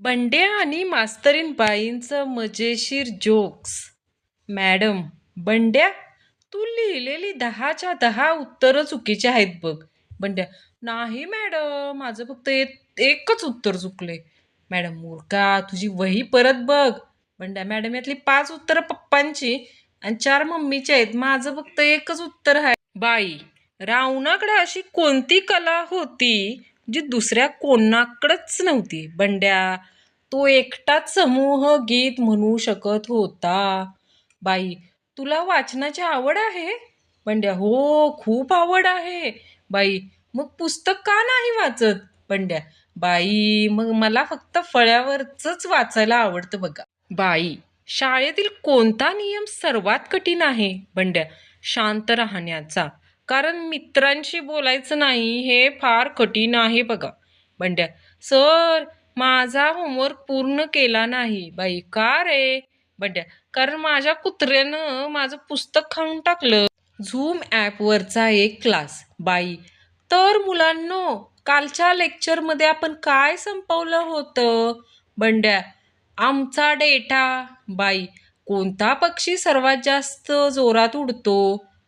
बंड्या आणि मास्तरीन बाईंचं मजेशीर jokes. Madam बंड्या तू लिहिलेली दहाच्या दहा उत्तरं चुकीची आहेत बघ. बंड्या नाही मॅडम माझं फक्त एक एकच उत्तर चुकले. मॅडम मूर्खा तुझी वही परत बघ. बंड्या मॅडम यातली पाच उत्तरं पप्पांची आणि चार मम्मीची आहेत. माझं फक्त एकच उत्तर आहे. बाई रावणाकडे अशी कोणती कला होती जी दुसऱ्या कोणाकडंच नव्हती. बंड्या तो एकटाच समूह गीत म्हणू शकत होता. बाई तुला वाचनाची आवड आहे? बंड्या हो खूप आवड आहे. बाई मग पुस्तक का नाही वाचत? बंड्या बाई मग मला फक्त फळ्यावरच वाचायला आवडतं बघा. बाई शाळेतील कोणता नियम सर्वात कठीण आहे? बंड्या शांत राहण्याचा. कारण मित्रांशी बोलायचं नाही हे फार कठीण आहे बघा. बंड्या सर माझा होमवर्क पूर्ण केला नाही. बाई का रे? बंड्या कारण माझ्या कुत्र्यानं माझं पुस्तक खाऊन टाकलं. झूम ॲपवरचा एक क्लास. बाई तर मुलांनो कालच्या लेक्चरमध्ये आपण काय संपवलं होतं? बंड्या आमचा डेटा. बाई कोणता पक्षी सर्वात जास्त जोरात उडतो?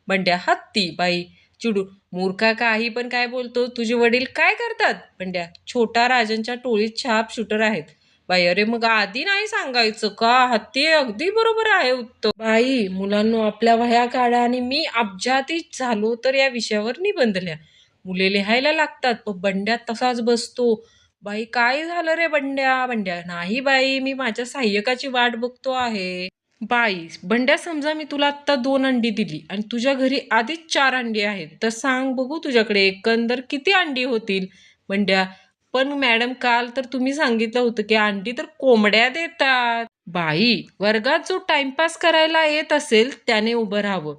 बंड्या हत्ती बाई चिडू. मूर्खा काही पण काय बोलतो? तुझे वडील काय करतात? बंड्या छोटा राजांच्या टोळीत छाप शूटर आहेत. बाई अरे मग आधी नाही सांगायचं का? हत्ती अगदी बरोबर आहे उत्तर. बाई मुलांनो आपल्या वह्या काढा आणि मी अब्जातीच झालो तर या विषयावर निबंध लिहा. मुले लिहायला लागतात पण बंड्या तसाच बसतो. बाई काय झालं रे बंड्या? बंड्या नाही बाई मी माझ्या सहाय्यकाची वाट बघतो आहे. बाई बंड्या समजा मी तुला आत्ता दोन अंडी दिली आणि तुझ्या घरी आधीच चार अंडी आहेत तर सांग बघू तुझ्याकडे एकंदर किती अंडी होतील? बंड्या पण मॅडम काल तर तुम्ही सांगितलं होतं की अंडी तर कोंबड्या देतात. बाई वर्गात जो टाइमपास करायला येत असेल त्याने उभं राहावं.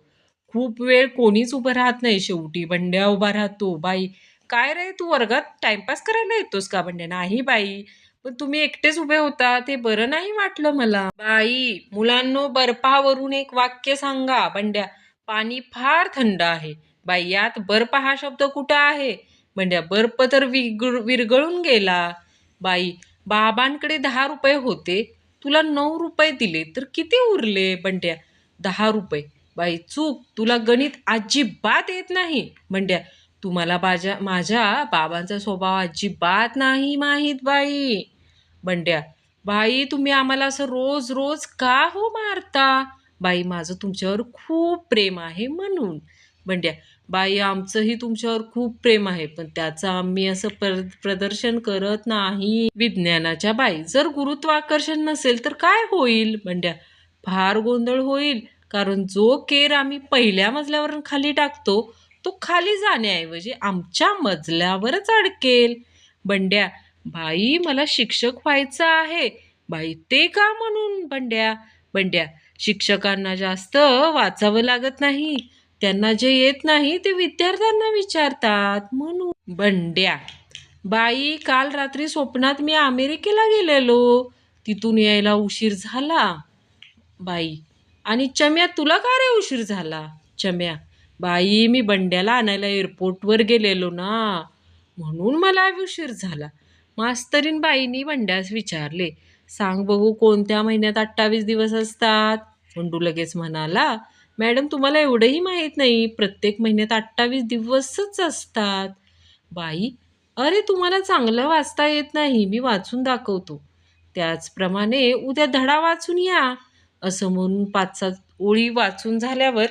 खूप वेळ कोणीच उभं राहत नाही शेवटी बंड्या उभा राहतो. बाई काय रे तू वर्गात टाइमपास करायला येतोस का बंड्या? नाही बाई. पण तुम्ही एकटेच उभे होता ते बरं नाही वाटलं मला. बाई मुलांनो बर्फावरून एक वाक्य सांगा. बंड्या पाणी फार थंड आहे. बाई यात बर्फ हा शब्द कुठं आहे? बंड्या बर्फ तर विरगळ विरघळून गेला. बाई बाबांकडे दहा रुपये होते. तुला नऊ रुपये दिले तर किती उरले? बंड्या दहा रुपये. बाई चूक. तुला गणित अजिबात येत नाही. बंड्या तुम्हाला माझ्या माझ्या बाबांचा स्वभाव अजिबात नाही माहीत बाई. बंड्या. बाई तुम्ही आम्हाला असं रोज रोज का हो मारता? बाई माझं तुमच्यावर खूप प्रेम आहे म्हणून. बंड्या बाई आमचंही तुमच्यावर खूप प्रेम आहे पण त्याचं आम्ही असं प्र प्रदर्शन करत नाही. विज्ञानाच्या बाई जर गुरुत्वाकर्षण नसेल तर काय होईल? बंड्या फार गोंधळ होईल कारण जो केर आम्ही पहिल्या मजल्यावरून खाली टाकतो तो खाली जाण्याऐवजी आमच्या मजल्यावरच अडकेल. बंड्या बाई मला शिक्षक व्हायचं आहे. बाई ते का म्हणून? बंड्या बंड्या शिक्षकांना जास्त वाचावं लागत नाही. त्यांना जे येत नाही ते विद्यार्थ्यांना विचारतात म्हणून. बंड्या बाई काल रात्री स्वप्नात मी अमेरिकेला गेलेलो. तिथून यायला उशीर झाला. बाई आणि चम्या तुला का रे उशीर झाला? चम्या बाई मी बंड्याला आणायला एअरपोर्टवर गेलेलो ना. म्हणून मला उशीर झाला. मास्तरीनबाईंनी बंड्यास विचारले सांग बघू कोणत्या महिन्यात अठ्ठावीस दिवस असतात? बंडू लगेच म्हणाला मॅडम तुम्हाला एवढंही माहीत नाही प्रत्येक महिन्यात अठ्ठावीस दिवसच असतात. बाई अरे तुम्हाला चांगलं वाचता येत नाही मी वाचून दाखवतो. त्याचप्रमाणे उद्या धडा वाचून या. असं म्हणून पाच सात ओळी वाचून झाल्यावर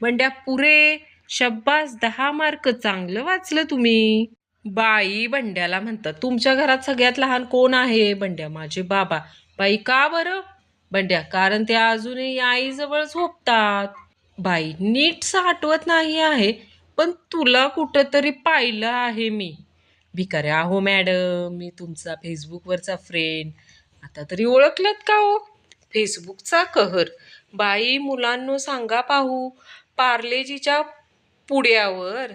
बंड्या पुरे शब्बास दहा मार्क चांगलं वाचलं तुम्ही. बाई बंड्याला म्हणतात तुमच्या घरात सगळ्यात लहान कोण आहे? बंड्या माझे बाबा. बाई का बरं? बंड्या कारण ते अजूनही आईजवळ झोपतात. बाई नीट आठवत नाही आहे पण तुला कुठंतरी पाहिलं आहे मी. भिकाऱ्या हो मॅडम मी तुमचा फेसबुकवरचा फ्रेंड आता तरी ओळखलत का हो? फेसबुकचा कहर. बाई मुलांनो सांगा पाहू पार्लेजीच्या पुड्यावर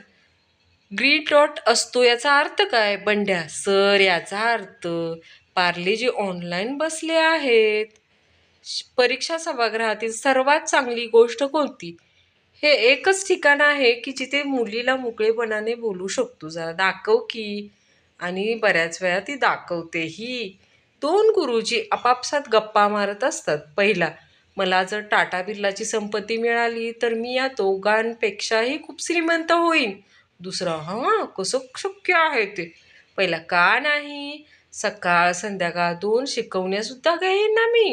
ग्रीन डॉट असतो याचा अर्थ काय? बंड्या सर याचा अर्थ पार्लेजी ऑनलाईन बसले आहेत. परीक्षा सभागृहातील सर्वात चांगली गोष्ट कोणती? हे एकच ठिकाण आहे की जिथे मुलीला मोकळेपणाने बोलू शकतो. जरा दाखव की. आणि बऱ्याच वेळा ती दाखवतेही. दोन गुरुजी आपापसात गप्पा मारत असतात. पहिला मला जर टाटा बिर्लाची संपत्ती मिळाली तर मी या दोघांपेक्षाही खूप श्रीमंत होईन. दुसरा हां कसं शक्य आहे ते? पहिला का नाही? सकाळ संध्याकाळ दोन शिकवण्यासुद्धा घेईन ना मी.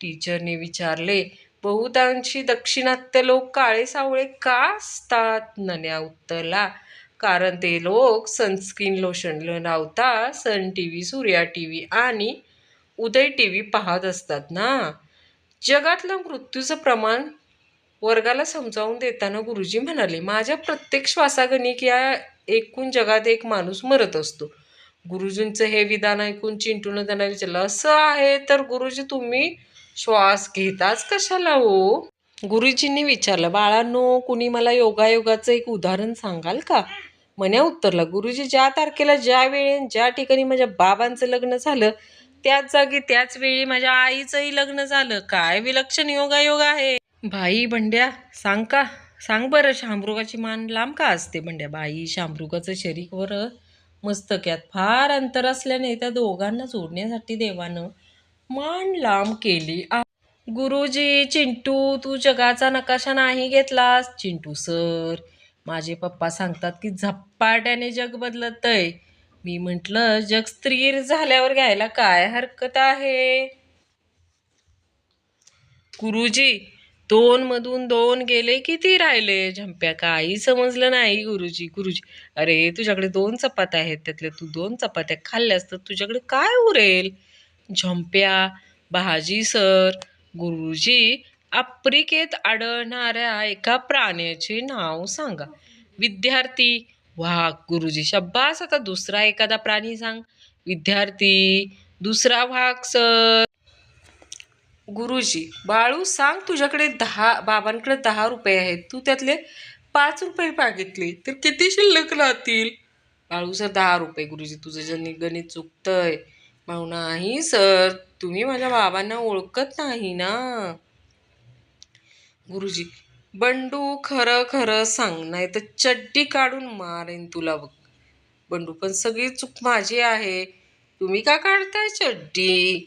टीचरने विचारले बहुतांशी दक्षिणात्य लोक काळे सावळे का असतात? नन्या उत्तरला कारण ते लोक सनस्क्रीन लोशन लावता Sun T V Surya T V आणि उदय टी व्ही पाहत असतात ना? जगातलं मृत्यूचं प्रमाण वर्गाला समजावून देताना गुरुजी म्हणाले माझ्या प्रत्येक श्वासागणिक या एकूण जगात एक माणूस मरत असतो. गुरुजींचं हे विधान ऐकून चिंटून त्यांना विचारलं असं आहे? तर गुरुजी तुम्ही श्वास घेताच कशाला हो? गुरुजींनी विचारलं बाळांनो कुणी मला योगायोगाचं एक उदाहरण सांगाल का? म्हण्या उत्तरला गुरुजी ज्या तारखेला ज्या वेळेन ज्या ठिकाणी माझ्या बाबांचं लग्न झालं त्याच जागी त्याच वेळी माझ्या आईचंही लग्न झालं. काय विलक्षण योगायोग आहे! भाई बंड्या सांग का? सांग बरं शामरुगाची मान लांब का असते बंड्या? बाई शामरुगाचं शरीर वर मस्तक्यात फार अंतर असल्याने त्या दोघांना जोडण्यासाठी देवानं मान लांब केली गुरुजी चिंटू तू जगाचा नकाशा नाही घेतलास. चिंटू सर माझे पप्पा सांगतात की झपाट्याने जग बदलतंय. मी म्हटलं जग स्थिर झाल्यावर घ्यायला काय हरकत आहे? गुरुजी दोन मधून दोन गेले किती राहिले? झंप्या काही समजलं नाही गुरुजी गुरुजी. अरे तुझ्याकडे दोन चपात्या आहेत त्यातल्या तू दोन चपात्या खाल्ल्यास तर तुझ्याकडे काय उरेल? झंप्या भाजी सर गुरुजी आफ्रिकेत आढळणाऱ्या एका प्राण्याचे नाव सांगा. विद्यार्थी वाघ गुरुजी शब्बास आता दुसरा एखादा प्राणी सांग. विद्यार्थी दुसरा वाघ सर गुरुजी बाळू सांग तुझ्याकडे दहा बाबांकडे दहा रुपये आहेत. तू त्यातले पाच रुपये मागितले तर किती शिल्लक राहतील? बाळू सर दहा रुपये गुरुजी तुझं जनी गणित चुकतंय. भाऊ नाही सर तुम्ही माझ्या बाबांना ओळखत नाही ना? गुरुजी बंडू खरं खरं सांग नाही तर चड्डी काढून मारेन तुला बघ. बंडू पण सगळी चूक माझी आहे. तुम्ही का काढताय चड्डी?